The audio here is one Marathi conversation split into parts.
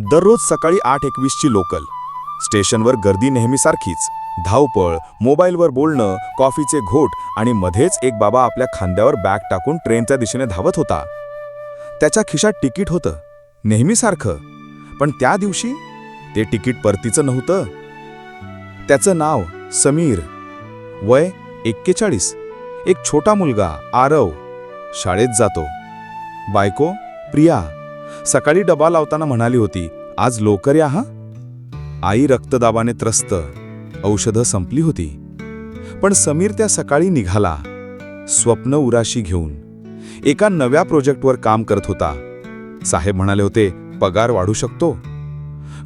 दररोज सकाळी आठ एकवीसची लोकल. स्टेशनवर गर्दी नेहमीसारखीच धावपळ मोबाईलवर बोलणं कॉफीचे घोट आणि मध्येच एक बाबा आपल्या खांद्यावर बॅग टाकून ट्रेनच्या दिशेने धावत होता. त्याच्या खिशात तिकीट होतं. नेहमीसारखं पण त्या दिवशी ते तिकीट परतीचं नव्हतं. त्याचं नाव समीर. वय एक्केचाळीस. एक छोटा मुलगा आरव. शाळेत जातो. बायको प्रिया. सकाळी डबा लावताना म्हणाली होती आज लवकर या हा? आई रक्तदाबाने त्रस्त. औषधं संपली होती. पण समीर त्या सकाळी निघाला. स्वप्न उराशी घेऊन. एका नव्या प्रोजेक्टवर काम करत होता. साहेब म्हणाले होते पगार वाढू शकतो.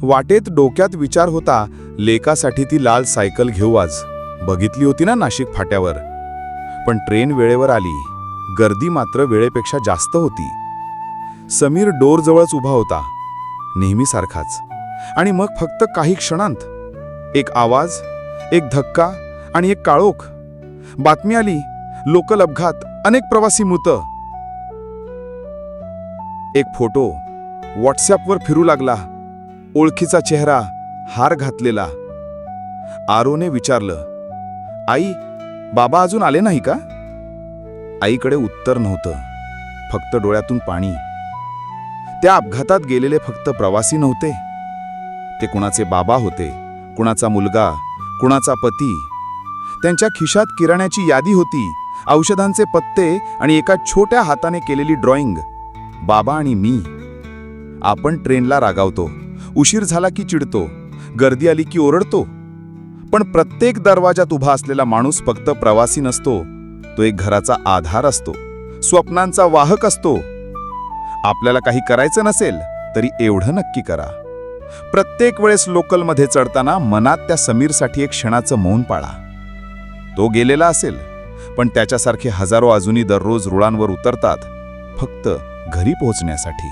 वाटेत डोक्यात विचार होता लेकासाठी ती लाल सायकल घेऊ आज. बघितली होती ना नाशिक फाट्यावर. पण ट्रेन वेळेवर आली. गर्दी मात्र वेळेपेक्षा जास्त होती. समीर डोरजवळच उभा होता. नेहमीसारखाच. आणि मग फक्त काही क्षणांत. एक आवाज एक धक्का आणि एक काळोख. बातमी आली लोकल अपघात अनेक प्रवासी मृत. एक फोटो व्हॉट्सॲपवर फिरू लागला. ओळखीचा चेहरा हार घातलेला. आरोने विचारलं आई बाबा अजून आले नाही का? आईकडे उत्तर नव्हतं. फक्त डोळ्यातून पाणी. त्या अपघातात गेलेले फक्त प्रवासी नव्हते. ते कुणाचे बाबा होते कुणाचा मुलगा कुणाचा पती. त्यांच्या खिशात किराण्याची यादी होती औषधांचे पत्ते आणि एका छोट्या हाताने केलेली ड्रॉइंग. बाबा आणि मी. आपण ट्रेनला रागावतो उशीर झाला की चिडतो गर्दी आली की ओरडतो. पण प्रत्येक दरवाजात उभा असलेला माणूस फक्त प्रवासी नसतो तो एक घराचा आधार असतो स्वप्नांचा वाहक असतो आपल्याला काही करायचं नसेल तरी एवढं नक्की करा. प्रत्येक वेळेस लोकलमध्ये चढताना मनात त्या समीरसाठी एक क्षणाचं मौन पाळा. तो गेलेला असेल पण त्याच्यासारखे हजारो अजूनही दररोज रुळांवर उतरतात फक्त घरी पोहोचण्यासाठी.